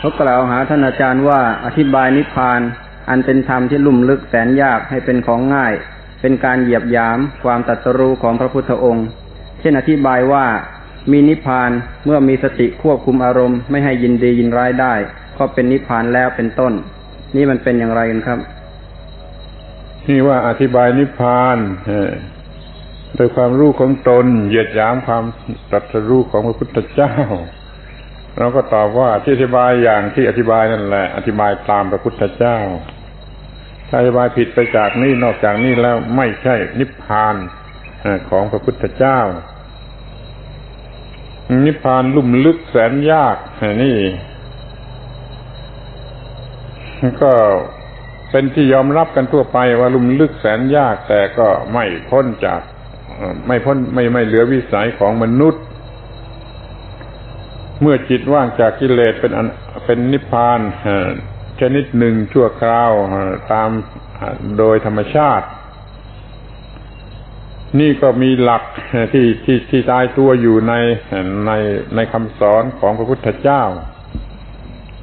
เขากล่าวหาท่านอาจารย์ว่าอธิบายนิพพาน อันเป็นธรรมที่ลุ่มลึกแสนยากให้เป็นของง่าย เป็นการเหยียบยาม ความตรัสรู้ของพระพุทธองค์ เช่นอธิบายว่ามีนิพพานเมื่อมีสติควบคุมอารมณ์ไม่ให้ยินดียินร้ายได้ ก็เป็นนิพพานแล้วเป็นต้น นี่มันเป็นอย่างไรกันครับที่ว่าอธิบายนิพพานโดยความรู้ของตนเหยียดยามความตรัสรู้ของพระพุทธเจ้า เราก็ตอบว่าที่อธิบายอย่างที่อธิบายนั่นแหละ อธิบายตามพระพุทธเจ้าถ้าอธิบายผิดไปจากนี้นอกจากนี้แล้วไม่ใช่นิพพานของพระพุทธเจ้า นิพพานลุ่มลึกแสนยากนี่ ก็เป็นที่ยอมรับกันทั่วไปว่าลุ่มลึกแสนยากแต่ก็ไม่พ้นจาก ไม่พ้นไม่ไม่เหลือวิสัยของมนุษย์ เมื่อจิตว่างจากกิเลสเป็นอันเป็นนิพพานชนิดหนึ่งชั่วคราวตามโดยธรรมชาติ นี่ก็มีหลักที่ที่ที่ตายตัวอยู่ในในในคำสอนของพระพุทธเจ้า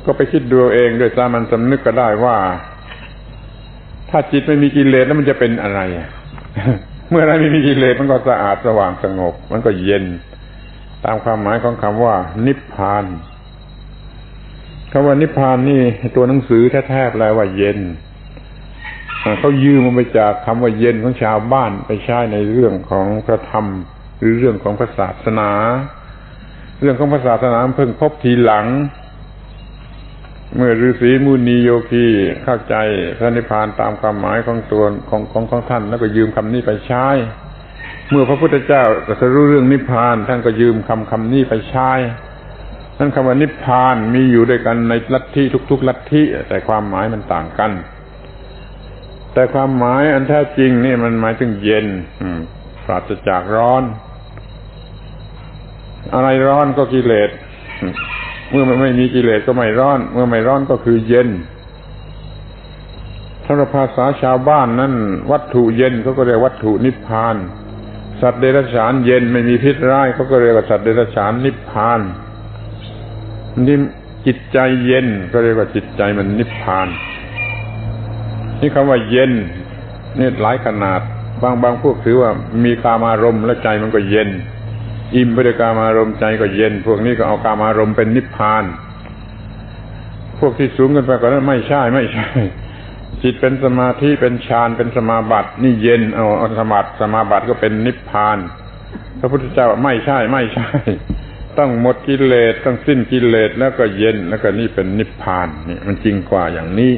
ก็ไปคิดดูเอาเองด้วยสามัญสำนึกก็ได้ว่า ถ้าจิตไม่มีกิเลสแล้วมันจะเป็นอะไร เมื่อไรไม่มีกิเลสมันก็สะอาดสว่างสงบ มันก็เย็น ตามความหมายของคำว่า นิพพานคำว่านิพพานนี่ตัวหนังสือแท้ๆแปลว่าเย็นเขายืมมาจากคำว่าเย็นของชาวบ้านไปใช้ในเรื่องของพระธรรม หรือเรื่องของพระศาสนา เรื่องของพระศาสนาเพิ่งพบทีหลัง เมื่อฤาษีมุนีโยคีเข้าใจพระนิพพานตามความหมายของตัวของของของท่าน แล้วก็ยืมคำนี้ไปใช้ เมื่อพระพุทธเจ้าตรัสรู้เรื่องนิพพาน ท่านก็ยืมคำคำนี้ไปใช้นั่นคำว่านิพพานมีอยู่ด้วยกันในลัทธิทุกๆลัทธิแต่ความหมายมันต่างกัน แต่ความหมายอันแท้จริงนี่มันหมายถึงเย็นปราศจากร้อน อะไรร้อนก็กิเลสเมื่อมันไม่มีกิเลสก็ไม่ร้อน เมื่อไม่ร้อนก็คือเย็นถ้าภาษาชาวบ้านนั้นวัตถุเย็นเขาก็เรียกวัตถุนิพพาน สัตว์เดรัจฉานเย็นไม่มีพิษร้ายเขาก็เรียกว่าสัตว์เดรัจฉานนิพพานนี่จิตใจเย็นก็เรียกว่าจิตใจมันนิพพาน นี่คำว่าเย็นนี่หลายขนาด บางบางพวกถือว่ามีกามารมณ์แล้วใจมันก็เย็น อิ่มไปด้วยกามารมณ์ใจก็เย็น พวกนี้ก็เอากามารมณ์เป็นนิพพาน พวกที่สูงกันไปกว่านั้นไม่ใช่ไม่ใช่ จิตเป็นสมาธิเป็นฌานเป็นสมาบัติ นี่เย็นเอาอสมาบัติสมาบัติก็เป็นนิพพานพระพุทธเจ้าไม่ใช่ไม่ใช่ ต้องหมดกิเลสต้องสิ้นกิเลสแล้วก็เย็นแล้วก็นี่เป็นนิพพานนี่มันจริงกว่าอย่างนี้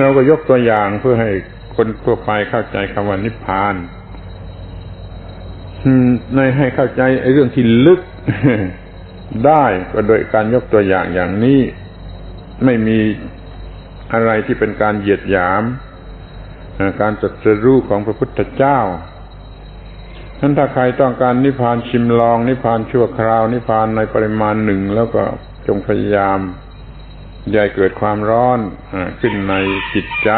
เราก็ยกตัวอย่างเพื่อให้คนทั่วไปเข้าใจคำว่านิพพานในให้เข้าใจไอ้เรื่องที่ลึกได้ก็โดยการยกตัวอย่างอย่างนี้ ไม่มี อะไรที่เป็นการเหยียดหยามการจัดสรู้ของพระพุทธเจ้าท่านถ้าใครต้องการนิพพานชิมลอง นิพพานชั่วคราว นิพพานในปริมาณหนึ่งแล้วก็จงพยายามอย่าเกิดความร้อนขึ้นในจิตใจ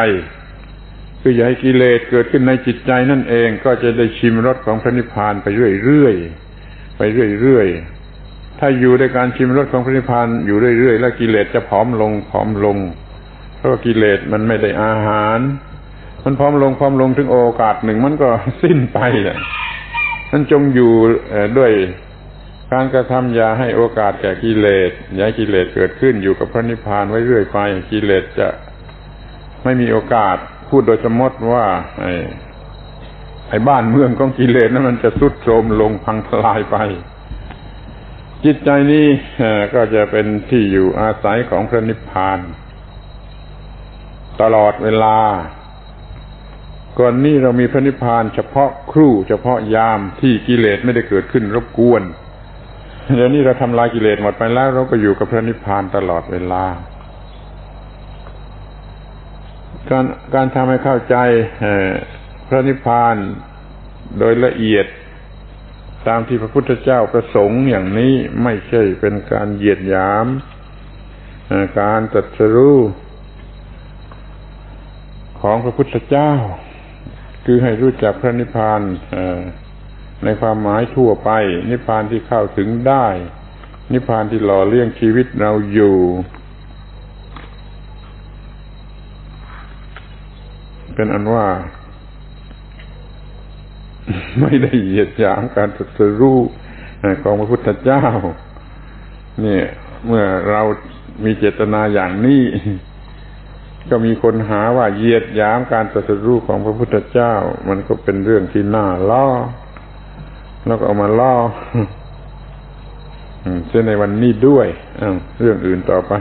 คืออย่าให้กิเลสเกิดขึ้นในจิตใจนั่นเองก็จะได้ชิมรสของพระนิพพานไปเรื่อยๆไปเรื่อยๆถ้าอยู่ในการชิมรสของพระนิพพานอยู่เรื่อยๆแล้วกิเลสจะผอมลงผอมลง เพราะกิเลสมันไม่ได้อาหาร มันผอมลงผอมลงถึงโอกาสหนึ่งมันก็สิ้นไปแหละมันจงอยู่ด้วยการกระทำอย่าให้โอกาสแก่กิเลสอย่าให้กิเลสเกิดขึ้นอยู่กับพระนิพพานไว้เรื่อยไปกิเลสจะไม่มีโอกาสพูดโดยสมมติว่า ไอ้ไอ้บ้านเมืองของกิเลสนั้นมันจะสุดโทรมลงพังทลายไป จิตใจนี้ก็จะเป็นที่อยู่อาศัยของพระนิพพาน ตลอดเวลา ก่อนนี้เรามีพระนิพพานเฉพาะครู่ เฉพาะยามที่กิเลสไม่ได้เกิดขึ้นรบกวนเดี๋ยวนี้เราทำลายกิเลสหมดไปแล้ว เราก็อยู่กับพระนิพพานตลอดเวลา การการทำให้เข้าใจพระนิพพานโดยละเอียดตามที่พระพุทธเจ้าประสงค์อย่างนี้ไม่ใช่เป็นการเหยียดหยาม การตรัสรู้ ของพระพุทธเจ้า คือให้รู้จักพระนิพพานในความหมายทั่วไป นิพพานที่เข้าถึงได้ นิพพานที่หล่อเลี้ยงชีวิตเราอยู่ เป็นอันว่า ไม่ได้เหยียดหยามการตรัสรู้ของพระพุทธเจ้า เนี่ย เมื่อเรามีเจตนาอย่างนี้ ก็มีคนหาว่าเหยียดหยามการตรัสรู้ของพระพุทธเจ้า มันก็เป็นเรื่องที่น่าล้อแล้วก็เอามาล้อเช่นในวันนี้ด้วยเรื่องอื่นต่อไป